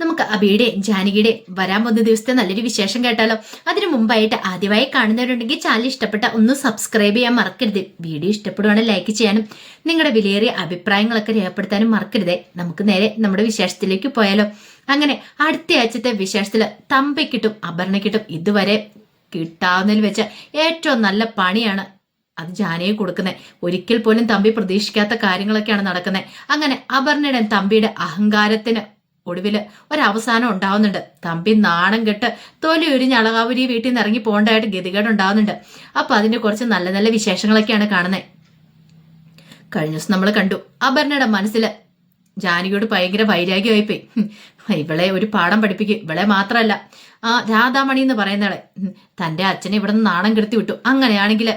നമുക്ക് അബിയുടെയും ജാനകിയുടെയും വരാൻ പോകുന്ന ദിവസത്തെ നല്ലൊരു വിശേഷം കേട്ടാലോ? അതിനു മുമ്പായിട്ട് ആദ്യമായി കാണുന്നവരുണ്ടെങ്കിൽ ചാനൽ ഇഷ്ടപ്പെട്ട ഒന്ന് സബ്സ്ക്രൈബ് ചെയ്യാൻ മറക്കരുത്. വീഡിയോ ഇഷ്ടപ്പെടുവാണെങ്കിൽ ലൈക്ക് ചെയ്യാനും നിങ്ങളുടെ വിലയേറിയ അഭിപ്രായങ്ങളൊക്കെ രേഖപ്പെടുത്താനും മറക്കരുതേ. നമുക്ക് നേരെ നമ്മുടെ വിശേഷത്തിലേക്ക് പോയാലോ? അങ്ങനെ അടുത്ത ആഴ്ചത്തെ വിശേഷത്തിൽ തമ്പയ്ക്കിട്ടും അപർണയ്ക്കിട്ടും ഇതുവരെ കിട്ടാവുന്നതിൽ വെച്ച ഏറ്റവും നല്ല പണിയാണ് അത് ജാനയെ കൊടുക്കുന്നത് ഒരിക്കൽ പോലും തമ്പി പ്രതീക്ഷിക്കാത്ത കാര്യങ്ങളൊക്കെയാണ് നടക്കുന്നത് അങ്ങനെ അപർണയുടെ തമ്പിയുടെ അഹങ്കാരത്തിന് ഒടുവിൽ ഒരവസാനം ഉണ്ടാവുന്നുണ്ട്. തമ്പി നാണം കെട്ട് തൊലി ഉരിഞ്ഞ് അളകാപുരി വീട്ടിൽ നിന്ന് ഇറങ്ങി പോകേണ്ടതായിട്ട് ഗതികേട് ഉണ്ടാവുന്നുണ്ട്. അപ്പൊ അതിന്റെ കുറച്ച് നല്ല നല്ല വിശേഷങ്ങളൊക്കെയാണ് കാണുന്നത് കഴിഞ്ഞ ദിവസം നമ്മൾ കണ്ടു. അപർണയുടെ മനസ്സിൽ ജാനകിയോട് ഭയങ്കര വൈരാഗ്യമായിപ്പോയി. ഇവളെ ഒരു പാഠം പഠിപ്പിക്കും. ഇവളെ മാത്രമല്ല ആ രാധാമണി എന്ന് പറയുന്നവളെ തന്റെ അച്ഛനെ ഇവിടെ നിന്ന് നാണം കെടുത്തി വിട്ടു. അങ്ങനെയാണെങ്കിൽ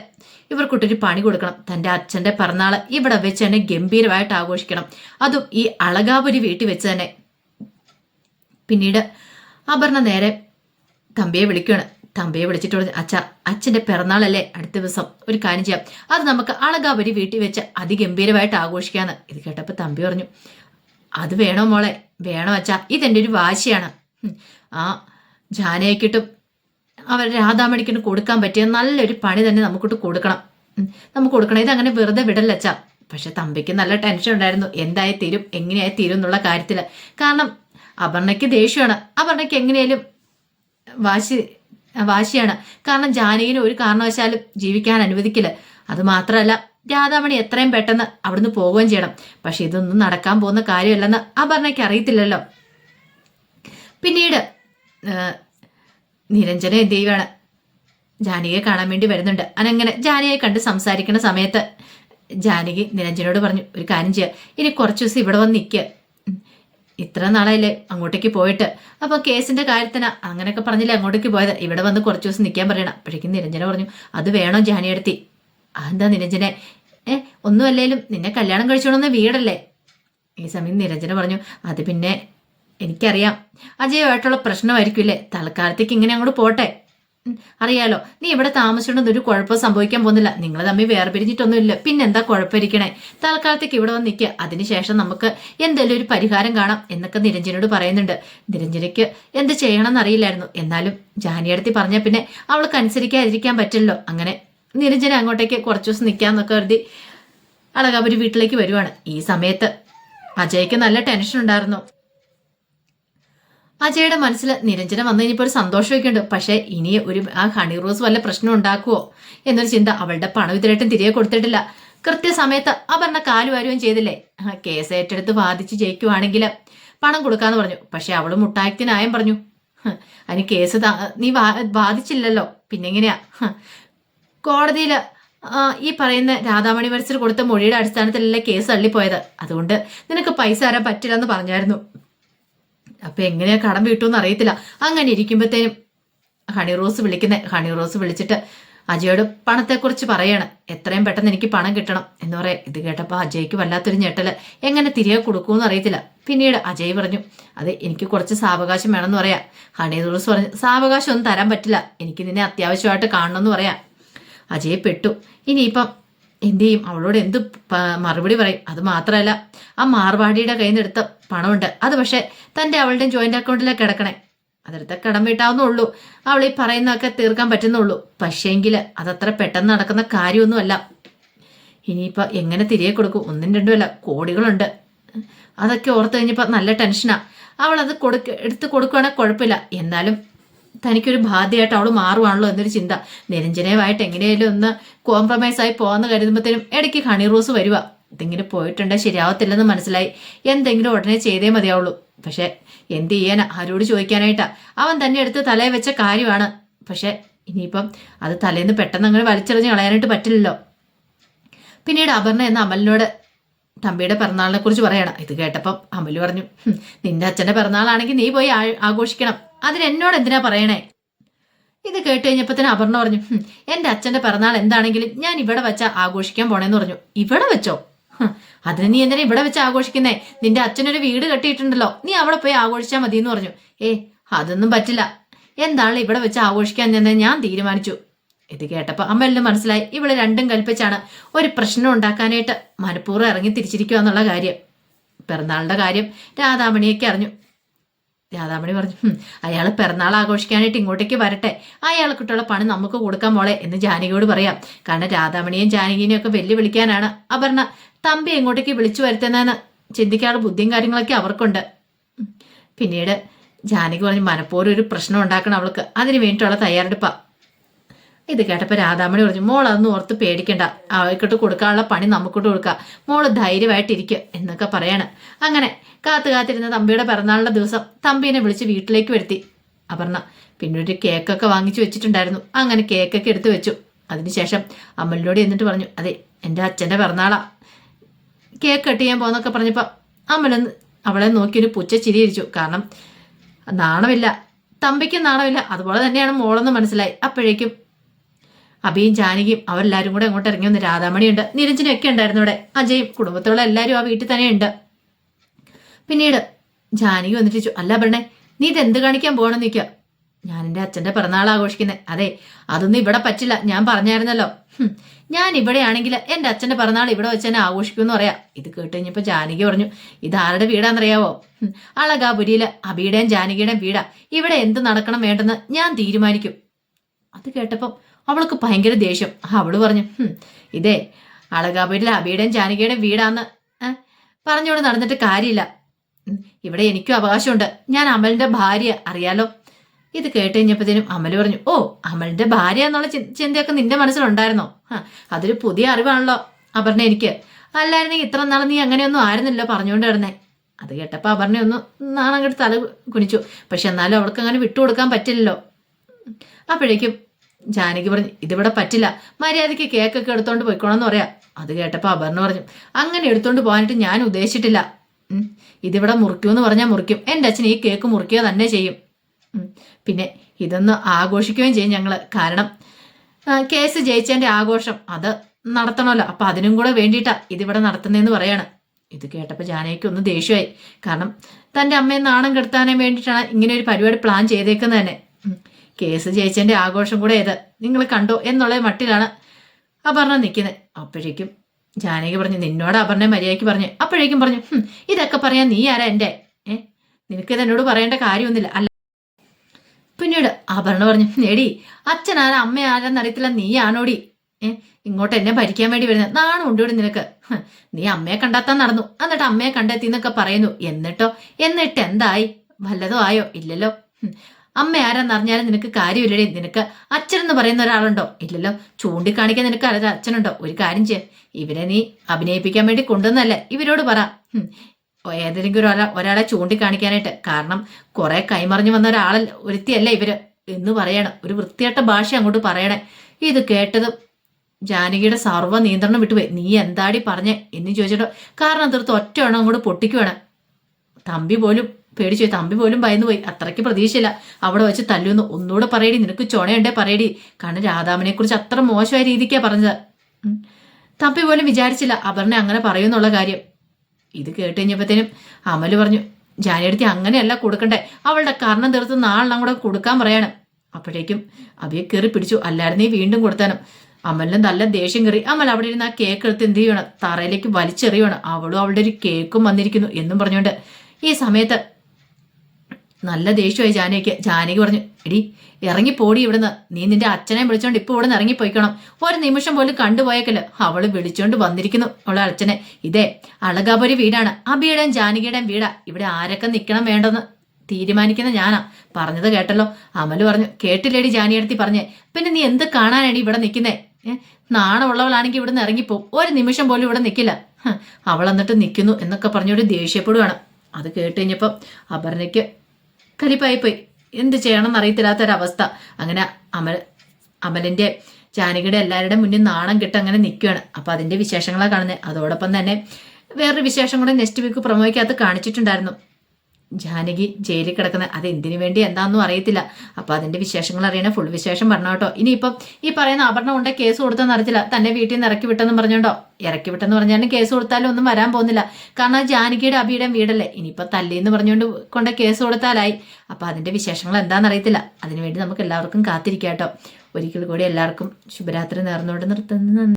ഇവർക്കൊട്ടൊരു പണി കൊടുക്കണം. തന്റെ അച്ഛന്റെ പിറന്നാൾ ഇവിടെ വെച്ച് തന്നെ ഗംഭീരമായിട്ട് ആഘോഷിക്കണം. അതും ഈ അളകാപുരി വീട്ടിൽ വെച്ച് തന്നെ. പിന്നീട് അപർണ നേരെ തമ്പിയെ വിളിക്കുകയാണ്. തമ്പിയെ വിളിച്ചിട്ട് പറഞ്ഞു അച്ഛ അച്ഛന്റെ പിറന്നാളല്ലേ? അടുത്ത ദിവസം ഒരു കാര്യം ചെയ്യാം. അത് നമുക്ക് അളകാവരി വീട്ടിൽ വെച്ച് അതിഗംഭീരമായിട്ട് ആഘോഷിക്കാന്ന്. ഇത് കേട്ടപ്പോൾ തമ്പി പറഞ്ഞു അത് വേണോ മോളെ? വേണോ അച്ഛ? ഇതെന്റെ ഒരു വാശിയാണ്. ആ ജാനയക്കിട്ടും അവർ രാധാമണിക്കിന് കൊടുക്കാൻ പറ്റിയ നല്ലൊരു പണി തന്നെ നമുക്കിട്ട് കൊടുക്കണം. നമുക്ക് കൊടുക്കണം. ഇത് അങ്ങനെ വെറുതെ വിടല്ല അച്ഛ. പക്ഷെ തമ്പിക്ക് നല്ല ടെൻഷൻ ഉണ്ടായിരുന്നു. എന്തായി തീരും? എങ്ങനെയായി തീരും എന്നുള്ള കാര്യത്തിൽ കാരണം അപർണയ്ക്ക് ദേഷ്യമാണ്. അപർണയ്ക്ക് എങ്ങനെയാലും വാശി വാശിയാണ്. കാരണം ജാനകിനെ ഒരു കാരണവശാലും ജീവിക്കാൻ അനുവദിക്കില്ല. അത് മാത്രമല്ല രാധാമണി എത്രയും പെട്ടെന്ന് അവിടുന്ന് പോവുകയും ചെയ്യണം. പക്ഷെ ഇതൊന്നും നടക്കാൻ പോകുന്ന കാര്യമല്ലെന്ന് അപർണയ്ക്ക് അറിയത്തില്ലല്ലോ. പിന്നീട് നിരഞ്ജന എന്ത് ചെയ്യുകയാണ് ജാനകിയെ കാണാൻ വേണ്ടി വരുന്നുണ്ട്. അനങ്ങനെ ജാനകിയെ കണ്ട് സംസാരിക്കുന്ന സമയത്ത് ജാനകി നിരഞ്ജനോട് പറഞ്ഞു ഒരു കാര്യം ചെയ്യുക ഇനി കുറച്ച് ദിവസം ഇവിടെ വന്ന് നിൽക്കുക ഇത്ര നാളായില്ലേ അങ്ങോട്ടേക്ക് പോയിട്ട്. അപ്പൊ കേസിന്റെ കാര്യത്തിന് അങ്ങനെയൊക്കെ പറഞ്ഞില്ലേ അങ്ങോട്ടേക്ക് പോയത്. ഇവിടെ വന്ന് കുറച്ച് ദിവസം നിൽക്കാൻ പറയണം. അപ്പോഴേക്കും നിരഞ്ജന പറഞ്ഞു അത് വേണോ ജാനിയെടുത്തി അതെന്താ നിരഞ്ജനെ? ഏ ഒന്നുമല്ലേലും നിന്നെ കല്യാണം കഴിച്ചോണമെന്ന വീടല്ലേ? ഈ സമയം നിരഞ്ജന പറഞ്ഞു അത് പിന്നെ എനിക്കറിയാം. അജയമായിട്ടുള്ള പ്രശ്നമായിരിക്കില്ലേ തൽക്കാലത്തേക്ക് ഇങ്ങനെ അങ്ങോട്ട് പോട്ടെ. അറിയാലോ. നീ ഇവിടെ താമസിച്ചുകൊണ്ട് ഒരു കുഴപ്പം സംഭവിക്കാൻ പോകുന്നില്ല. നിങ്ങൾ തമ്മിൽ വേർപിരിഞ്ഞിട്ടൊന്നുമില്ല. പിന്നെന്താ കുഴപ്പമിരിക്കണേ? തൽക്കാലത്തേക്ക് ഇവിടെ വന്ന് നിൽക്കുക അതിനുശേഷം നമുക്ക് എന്തെങ്കിലും ഒരു പരിഹാരം കാണാം എന്നൊക്കെ നിരഞ്ജനോട് പറയുന്നുണ്ട്. നിരഞ്ജനയ്ക്ക് എന്ത് ചെയ്യണമെന്ന് അറിയില്ലായിരുന്നു. എന്നാലും ജാനിയടുത്തി പറഞ്ഞാൽ പിന്നെ അവൾക്ക് അനുസരിക്കാതിരിക്കാൻ പറ്റില്ലല്ലോ. അങ്ങനെ നിരഞ്ജന അങ്ങോട്ടേക്ക് കുറച്ചു ദിവസം നിൽക്കാമെന്നൊക്കെ കരുതി അളകാപുരി വീട്ടിലേക്ക് വരുവാണ്. ഈ സമയത്ത് അജയ്ക്ക് നല്ല ടെൻഷൻ ഉണ്ടായിരുന്നു. അജയുടെ മനസ്സിൽ നിരഞ്ജന വന്നു കഴിഞ്ഞപ്പോൾ ഒരു സന്തോഷമൊക്കെ ഉണ്ട് പക്ഷേ ഇനി ഒരു ആ ഹണി റോസ് വല്ല പ്രശ്നം ഉണ്ടാക്കുവോ? എന്നൊരു ചിന്ത അവളുടെ പണം തിരികെ കൊടുത്തിട്ടില്ല. കൃത്യസമയത്ത് അപർണ കാൽ വരുകയും ചെയ്തില്ലേ? കേസ് ഏറ്റെടുത്ത് വാദിച്ച് ജയിക്കുവാണെങ്കിൽ പണം കൊടുക്കാന്ന് പറഞ്ഞു. പക്ഷെ അവൾ മുട്ടായത്തിനായം പറഞ്ഞു. ഹ്, അതിന് കേസ് നീ ബാധിച്ചില്ലല്ലോ പിന്നെങ്ങനെയാ? കോടതിയിൽ ഈ പറയുന്ന രാധാമണി മത്സർ കൊടുത്ത മൊഴിയുടെ അടിസ്ഥാനത്തിലല്ലേ കേസ് തള്ളിപ്പോയത്? അതുകൊണ്ട് നിനക്ക് പൈസ തരാൻ പറ്റില്ലെന്ന് പറഞ്ഞായിരുന്നു. അപ്പൊ എങ്ങനെയാ കടം വീട്ടുമെന്ന് അറിയത്തില്ല. അങ്ങനെ ഇരിക്കുമ്പോഴത്തേനും ഹണി റോസ് വിളിക്കുന്ന ഹണി റോസ് വിളിച്ചിട്ട് അജയോട് പണത്തെക്കുറിച്ച് പറയാണ്. എത്രയും പെട്ടെന്ന് എനിക്ക് പണം കിട്ടണം എന്ന് പറയാം. ഇത് കേട്ടപ്പോൾ അജയ്ക്ക് വല്ലാത്തൊരു ഞെട്ടൽ. എങ്ങനെ തിരികെ കൊടുക്കുമെന്ന് അറിയത്തില്ല. പിന്നീട് അജയ് പറഞ്ഞു അത് എനിക്ക് കുറച്ച് സാവകാശം വേണമെന്ന് പറയാം. ഹണി റോസ് പറഞ്ഞു സാവകാശം ഒന്നും തരാൻ പറ്റില്ല. എനിക്ക് നിന്നെ അത്യാവശ്യമായിട്ട് കാണണമെന്ന് പറയാം. അജയ് പെട്ടു. ഇനിയിപ്പം എന്ത് അവളോട് എന്ത് മറുപടി പറയും? അത് മാത്രമല്ല ആ മാർവാടിയുടെ കയ്യിൽ നിന്ന് എടുത്ത പണമുണ്ട്. അത് പക്ഷേ തന്റെ അവളുടെ ജോയിന്റ് അക്കൗണ്ടിലേക്ക് കിടക്കണേ. അതെടുത്ത കടം വീട്ടാവുന്നുള്ളൂ അവൾ ഈ പറയുന്നതൊക്കെ തീർക്കാൻ പറ്റുന്നുള്ളൂ പക്ഷേങ്കിൽ അതത്ര പെട്ടെന്ന് നടക്കുന്ന കാര്യമൊന്നുമല്ല. ഇനിയിപ്പോൾ എങ്ങനെ തിരികെ കൊടുക്കും? ഒന്നും രണ്ടുമല്ല കോടികളുണ്ട്. അതൊക്കെ ഓർത്ത് കഴിഞ്ഞപ്പോൾ നല്ല ടെൻഷനാ അവൾ അത് കൊടുക്ക എടുത്ത് കൊടുക്കുകയാണെങ്കിൽ കുഴപ്പമില്ല. എന്നാലും തനിക്കൊരു ബാധ്യമായിട്ട് അവൾ മാറുവാണല്ലോ എന്നൊരു ചിന്ത. നിരഞ്ജനയുമായിട്ട് എങ്ങനെയായാലും ഒന്ന് കോംപ്രമൈസ് ആയി പോകാന്ന് കരുതുമ്പോഴത്തേനും ഇടയ്ക്ക് ഹണി റോസ് വരുക ഇതിങ്ങനെ പോയിട്ടുണ്ടെങ്കിൽ ശരിയാവത്തില്ലെന്ന് മനസ്സിലായി. എന്തെങ്കിലും ഉടനെ ചെയ്തേ മതിയാവുള്ളൂ. പക്ഷെ എന്ത് ചെയ്യാനാ? ആരോട് ചോദിക്കാനായിട്ടാ? അവൻ തന്നെ എടുത്ത് തലയിൽ വെച്ച കാര്യമാണ്. പക്ഷെ ഇനിയിപ്പം അത് തലേന്ന് പെട്ടെന്ന് അങ്ങനെ വലിച്ചെറിഞ്ഞ് കളയാനായിട്ട് പറ്റില്ലല്ലോ. പിന്നീട് അപർണ എന്ന അമലിനോട് തമ്പിയുടെ പിറന്നാളിനെ കുറിച്ച് പറയണം. ഇത് കേട്ടപ്പം അമൽ പറഞ്ഞു "ഹും, നിന്റെ അച്ഛന്റെ പിറന്നാളാണെങ്കിൽ നീ പോയി ആഘോഷിക്കണം. അതിന് എന്നോട് എന്തിനാ പറയണേ? ഇത് കേട്ട് കഴിഞ്ഞപ്പോ തന്നെ അപർണ പറഞ്ഞു എന്റെ എന്റെ അച്ഛന്റെ പിറന്നാൾ എന്താണെങ്കിലും ഞാൻ ഇവിടെ വെച്ചാ ആഘോഷിക്കാൻ പോണേന്ന് പറഞ്ഞു. ഇവിടെ വെച്ചോ? അതിന് നീ എന്തിനാ ഇവിടെ വെച്ച് ആഘോഷിക്കുന്നേ? നിന്റെ അച്ഛനൊരു വീട് കെട്ടിയിട്ടുണ്ടല്ലോ. നീ അവിടെ പോയി ആഘോഷിച്ചാൽ മതി എന്ന് പറഞ്ഞു. ഏ അതൊന്നും പറ്റില്ല. എന്താണ് ഇവിടെ വെച്ച് ആഘോഷിക്കാൻ എന്ന് ഞാൻ തീരുമാനിച്ചു. ഇത് കേട്ടപ്പോൾ അമ്മയെല്ലാം മനസ്സിലായി. ഇവിടെ രണ്ടും കൽപ്പിച്ചാണ് ഒരു പ്രശ്നം ഉണ്ടാക്കാനായിട്ട് മനഃപൂർവം ഇറങ്ങി തിരിച്ചിരിക്കുക എന്നുള്ള കാര്യം. പിറന്നാളിന്റെ കാര്യം രാധാമണിയൊക്കെ അറിഞ്ഞു. രാധാമണി പറഞ്ഞു അയാൾ പിറന്നാൾ ആഘോഷിക്കാനായിട്ട് ഇങ്ങോട്ടേക്ക് വരട്ടെ. അയാൾക്കിട്ടുള്ള പണി നമുക്ക് കൊടുക്കാൻ മോളെ എന്ന് ജാനകിയോട് പറയാം. കാരണം രാധാമണിയും ജാനകിനെയും ഒക്കെ വെല്ലുവിളിക്കാനാണ്. അപർണ തമ്പി എങ്ങോട്ടേക്ക് വിളിച്ചു വരുത്തുന്നതെന്ന് ചിന്തിക്കാനുള്ള ബുദ്ധിയും കാര്യങ്ങളൊക്കെ അവർക്കുണ്ട്. പിന്നീട് ജാനകി പറഞ്ഞു മനപ്പോലും ഒരു പ്രശ്നം ഉണ്ടാക്കണം അവൾക്ക്. അതിന് വേണ്ടിയിട്ടുള്ള തയ്യാറെടുപ്പാ. ഇത് കേട്ടപ്പോൾ രാധാമണി പറഞ്ഞു മോൾ അതൊന്നും ഓർത്ത് പേടിക്കണ്ട. അവൾക്കിട്ട് കൊടുക്കാനുള്ള പണി നമുക്കിട്ട് കൊടുക്കാം. മോൾ ധൈര്യമായിട്ടിരിക്കുക എന്നൊക്കെ പറയാണ്. അങ്ങനെ കാത്തു കാത്തിരുന്ന തമ്പിയുടെ പിറന്നാളിന്റെ ദിവസം തമ്പീനെ വിളിച്ച് വീട്ടിലേക്ക് വരുത്തി. അപർണ പിന്നെ ഒരു കേക്കൊക്കെ വാങ്ങിച്ചു വെച്ചിട്ടുണ്ടായിരുന്നു. അങ്ങനെ കേക്കൊക്കെ എടുത്തു വെച്ചു. അതിനുശേഷം അമ്മലിനോട് എന്നിട്ട് പറഞ്ഞു അതെ എന്റെ അച്ഛന്റെ പിറന്നാളാ. കേക്ക് കട്ട് ചെയ്യാൻ പോകുന്നൊക്കെ പറഞ്ഞപ്പോൾ അമ്മലൊന്ന് അവളെ നോക്കി ഒരു പുച്ച ചിരിയിരിച്ചു കാരണം നാണമില്ല. തമ്പിക്കും നാണമില്ല. അതുപോലെ തന്നെയാണ് മോളെന്ന് മനസ്സിലായി. അപ്പോഴേക്കും അഭിയും ജാനകിയും അവരെല്ലാവരും കൂടെ അങ്ങോട്ട് ഇറങ്ങി വന്ന് രാധാമണിയുണ്ട്. നിരഞ്ജനൊക്കെ ഉണ്ടായിരുന്നു ഇവിടെ. അജയും കുടുംബത്തോളം എല്ലാവരും ആ വീട്ടിൽ തന്നെ ഉണ്ട് പിന്നീട് ജാനകി വന്നിട്ട് ചോദിച്ചു അല്ല പറഞ്ഞേ നീ ഇത് എന്ത് കാണിക്കാൻ പോകണം നിൽക്കുക ഞാൻ എന്റെ അച്ഛന്റെ പിറന്നാൾ ആഘോഷിക്കുന്നത് അതെ അതൊന്നും ഇവിടെ പറ്റില്ല ഞാൻ പറഞ്ഞായിരുന്നല്ലോ. ഞാൻ ഇവിടെയാണെങ്കിൽ എന്റെ അച്ഛന്റെ പിറന്നാൾ ഇവിടെ വെച്ച് തന്നെ ആഘോഷിക്കുമെന്ന് പറയാം. ഇത് കേട്ട് കഴിഞ്ഞപ്പോൾ ജാനകി പറഞ്ഞു ഇത് ആരുടെ വീടാണെന്നറിയാവോ? അളകാപുരിയിൽ അബിയുടെയും ജാനകിയുടെയും വീടാ. ഇവിടെ എന്ത് നടക്കണം വേണ്ടെന്ന് ഞാൻ തീരുമാനിക്കും. അത് കേട്ടപ്പം അവൾക്ക് ഭയങ്കര ദേഷ്യം. അവൾ പറഞ്ഞു "ഹും, ഇതേ അളകാപുരിയിലെ അബിയുടെയും ജാനകിയുടെയും വീടാന്ന് പറഞ്ഞുകൊണ്ട് നടന്നിട്ട് കാര്യമില്ല. ഇവിടെ എനിക്കും അവകാശമുണ്ട്. ഞാൻ അമലിന്റെ ഭാര്യ അറിയാലോ? ഇത് കേട്ട് കഴിഞ്ഞപ്പോഴത്തേനും അമൽ പറഞ്ഞു ഓ അമലിന്റെ ഭാര്യ എന്നുള്ള ചിന്തയൊക്കെ നിന്റെ മനസ്സിലുണ്ടായിരുന്നോ? ആ അതൊരു പുതിയ അറിവാണല്ലോ അപർണ എനിക്ക്. അല്ലായിരുന്നെങ്കിൽ ഇത്ര നാൾ നീ അങ്ങനെയൊന്നും ആയിരുന്നില്ല പറഞ്ഞുകൊണ്ട് കിടന്നേ അത് കേട്ടപ്പോൾ അപർണ ഒന്ന് നാണം കെട്ട് തല കുനിച്ചു. പക്ഷെ എന്നാലും അവൾക്ക് അങ്ങനെ വിട്ടുകൊടുക്കാൻ പറ്റില്ലല്ലോ. അപ്പോഴേക്കും ജാനകി പറഞ്ഞു ഇതിവിടെ പറ്റില്ല. മര്യാദയ്ക്ക് കേക്കൊക്കെ എടുത്തോണ്ട് പോയിക്കോണമെന്ന് പറയാം. അത് കേട്ടപ്പോൾ അപർണ പറഞ്ഞു അങ്ങനെ എടുത്തോണ്ട് പോകാനായിട്ട് ഞാൻ ഉദ്ദേശിച്ചിട്ടില്ല. ഇതിവിടെ മുറിക്കുമെന്ന് പറഞ്ഞാൽ മുറിക്കും. എന്റെ അച്ഛൻ ഈ കേക്ക് മുറിക്കുക തന്നെ ചെയ്യും. പിന്നെ ഇതൊന്ന് ആഘോഷിക്കുകയും ചെയ്യും ഞങ്ങൾ കാരണം കേസ് ജയിച്ചതിന്റെ ആഘോഷം അത് നടത്തണമല്ലോ. അപ്പൊ അതിനും കൂടെ വേണ്ടിയിട്ടാ ഇതിവിടെ നടത്തുന്നതെന്ന് പറയാണ്. ഇത് കേട്ടപ്പോൾ ജാനകിക്ക് ഒന്ന് ദേഷ്യമായി. കാരണം തന്റെ അമ്മയെ നാണം കെടുത്താനേ വേണ്ടിയിട്ടാണ് ഇങ്ങനെ ഒരു പരിപാടി പ്ലാൻ ചെയ്തേക്കുന്നത് തന്നെ. കേസ് ജയിച്ചതിന്റെ ആഘോഷം കൂടെ ഏത്? നിങ്ങൾ കണ്ടോ എന്നുള്ള മട്ടിലാണ് ആ അപർണ നിൽക്കുന്നത് അപ്പോഴേക്കും ജാനകി പറഞ്ഞു നിന്നോട് അപർണ മര്യാദയ്ക്ക് പറഞ്ഞു. അപ്പോഴേക്കും പറഞ്ഞു ഇതൊക്കെ പറയാൻ നീ ആരാ എന്റെ ഏ നിനക്കിത് എന്നോട് പറയേണ്ട കാര്യമൊന്നുമില്ല. അല്ല. പിന്നീട് അപർണ പറഞ്ഞു നേടി അച്ഛൻ ആരാ അമ്മ ആരാന്ന് അറിയത്തില്ല നീ ആണോടി? ഏ ഇങ്ങോട്ട് എന്നെ ഭരിക്കാൻ വേണ്ടി വരുന്നത് നാണം ഉണ്ടോടി നിനക്ക്. നീ അമ്മയെ കണ്ടെത്താൻ നടന്നു. എന്നിട്ട് അമ്മയെ കണ്ടെത്തി എന്നൊക്കെ പറയുന്നു. എന്നിട്ടോ? എന്നിട്ട് എന്തായി? വല്ലതോ ആയോ? ഇല്ലല്ലോ. അമ്മ ആരാന്ന് അറിഞ്ഞാലും നിനക്ക് കാര്യമില്ലടി. നിനക്ക് അച്ഛൻ എന്ന് പറയുന്ന ഒരാളുണ്ടോ? ഇല്ലല്ലോ. ചൂണ്ടിക്കാണിക്കാൻ നിനക്ക് അറിയാതെ അച്ഛനുണ്ടോ? ഒരു കാര്യം ചെയ്യ. ഇവരെ നീ അഭിനയിപ്പിക്കാൻ വേണ്ടി കൊണ്ടുവന്നല്ലേ ഇവരോട് പറ. ഏതെങ്കിലും ഒരാളെ ഒരാളെ ചൂണ്ടിക്കാണിക്കാനായിട്ട്. കാരണം കുറെ കൈമറിഞ്ഞു വന്ന ഒരാളെ ഒരുത്തിയല്ല ഇവർ? എന്ന് പറയണം. ഒരു വൃത്തിയായിട്ട ഭാഷ അങ്ങോട്ട് പറയണേ. ഇത് കേട്ടതും ജാനകിയുടെ സർവ നിയന്ത്രണം വിട്ടുപോയി. നീ എന്താടി പറഞ്ഞേ എന്ന് ചോദിച്ചിട്ടോ കാരണം തീർത്ത് ഒറ്റ എണ്ണം അങ്ങോട്ട് പൊട്ടിക്കുവാണ്. തമ്പി പോലും പേടിച്ചു തമ്പി പോലും ഭയന്നു പോയി. അത്രയ്ക്ക് പ്രതീക്ഷയില്ല. അവിടെ വെച്ച് തല്ലുന്നു. ഒന്നുകൂടെ പറയടി. നിനക്ക് ചുണയുണ്ടേ പറയടി. കാരണം രാധാമനെ കുറിച്ച് അത്ര മോശമായ രീതിക്കാ പറഞ്ഞത്. തമ്പി പോലും വിചാരിച്ചില്ല. അപർണ അങ്ങനെ പറയുന്നുള്ള കാര്യം. ഇത് കേട്ട് കഴിഞ്ഞപ്പോഴത്തേനും അമൽ പറഞ്ഞു ജാനിയടുത്തി അങ്ങനെയല്ല കൊടുക്കണ്ടേ. അവളുടെ കർണം തീർത്ത് നാളെണ്ണം കൂടെ കൊടുക്കാൻ പറയാണ്. അപ്പോഴേക്കും അവയെ കയറി പിടിച്ചു. അല്ലായിരുന്നേ വീണ്ടും കൊടുത്താനും. അമലിന് നല്ല ദേഷ്യം കയറി. അമൽ അവിടെ ഇരുന്ന് ആ കേക്ക് എടുത്ത് എന്ത് ചെയ്യണം? തറയിലേക്ക് വലിച്ചെറിയണം. അവളും അവളുടെ ഒരു കേക്കും വന്നിരിക്കുന്നു എന്നും പറഞ്ഞുകൊണ്ട്. ഈ സമയത്ത് നല്ല ദേഷ്യമായി ജാനകിക്ക്. ജാനകി പറഞ്ഞു എടി ഇറങ്ങി പോടി ഇവിടുന്ന്. നീ നിന്റെ അച്ഛനെ വിളിച്ചോണ്ട് ഇപ്പൊ ഇവിടുന്ന് ഇറങ്ങി പോയിക്കണം. ഒരു നിമിഷം പോലും കണ്ടുപോയേക്കല്ലോ. അവൾ വിളിച്ചോണ്ട് വന്നിരിക്കുന്നു അവളെ അച്ഛനെ. ഇതേ അളകാപുരി വീടാണ്. അബിയുടെയും ജാനകിയുടെയും വീടാ. ഇവിടെ ആരൊക്കെ നിൽക്കണം വേണ്ടെന്ന് തീരുമാനിക്കുന്ന ഞാനാ. പറഞ്ഞത് കേട്ടല്ലോ. അമൽ പറഞ്ഞു കേട്ടില്ലേടി ജാനിയടുത്തി പറഞ്ഞേ. പിന്നെ നീ എന്ത് കാണാനാണ് ഇവിടെ നിൽക്കുന്നേ നാണമുള്ളവളാണെങ്കിൽ ഇവിടുന്ന് ഇറങ്ങിപ്പോവും ഒരു നിമിഷം പോലും ഇവിടെ നിൽക്കില്ല അവൾ എന്നിട്ട് നിൽക്കുന്നു എന്നൊക്കെ പറഞ്ഞൊരു ദേഷ്യപ്പെടുവാണ്. അത് കേട്ട് കഴിഞ്ഞപ്പം അപർണയ്ക്ക് കലിപ്പായിപ്പോയി. എന്ത് ചെയ്യണം എന്നറിയത്തില്ലാത്തൊരവസ്ഥ അങ്ങനെ അമൽ അമലിന്റെ ജാനകിയുടെ എല്ലാവരുടെ മുന്നിൽ നാണം കിട്ട് അങ്ങനെ നിൽക്കുകയാണ് അപ്പൊ അതിന്റെ വിശേഷങ്ങളാണ് കാണുന്നത് അതോടൊപ്പം തന്നെ വേറൊരു വിശേഷം കൂടെ നെക്സ്റ്റ് വീക്ക് പ്രൊമോയ്ക്കകത്ത് കാണിച്ചിട്ടുണ്ടായിരുന്നു. ജാനകി ജയിലിൽ കിടക്കുന്ന അത് എന്തിനു വേണ്ടി എന്താണെന്നും അറിയത്തില്ല. അപ്പം അതിന്റെ വിശേഷങ്ങൾ അറിയണ. ഫുൾ വിശേഷം പറഞ്ഞോ കേട്ടോ ഇനിയിപ്പം ഈ പറയുന്ന ആഭരണം കൊണ്ട് കേസ് കൊടുത്തെന്ന് അറിയത്തില്ല. തന്നെ വീട്ടിൽ നിന്ന് ഇറക്കി വിട്ടെന്ന് പറഞ്ഞോണ്ടോ? ഇറക്കി വിട്ടെന്ന് പറഞ്ഞാലും കേസ് കൊടുത്താലും ഒന്നും വരാൻ പോകുന്നില്ല. കാരണം ജാനകിയുടെ അബിയുടെ വീടല്ലേ. ഇനിയിപ്പോൾ തല്ലിയെന്ന് പറഞ്ഞുകൊണ്ട് കൊണ്ട് കേസ് കൊടുത്താലായി. അപ്പം അതിന്റെ വിശേഷങ്ങൾ എന്താണെന്ന് അറിയത്തില്ല അതിനുവേണ്ടി നമുക്ക് എല്ലാവർക്കും കാത്തിരിക്കാം കേട്ടോ ഒരിക്കൽ കൂടി എല്ലാവർക്കും ശുഭരാത്രി നേർന്നുകൊണ്ട് നിർത്തുന്നു.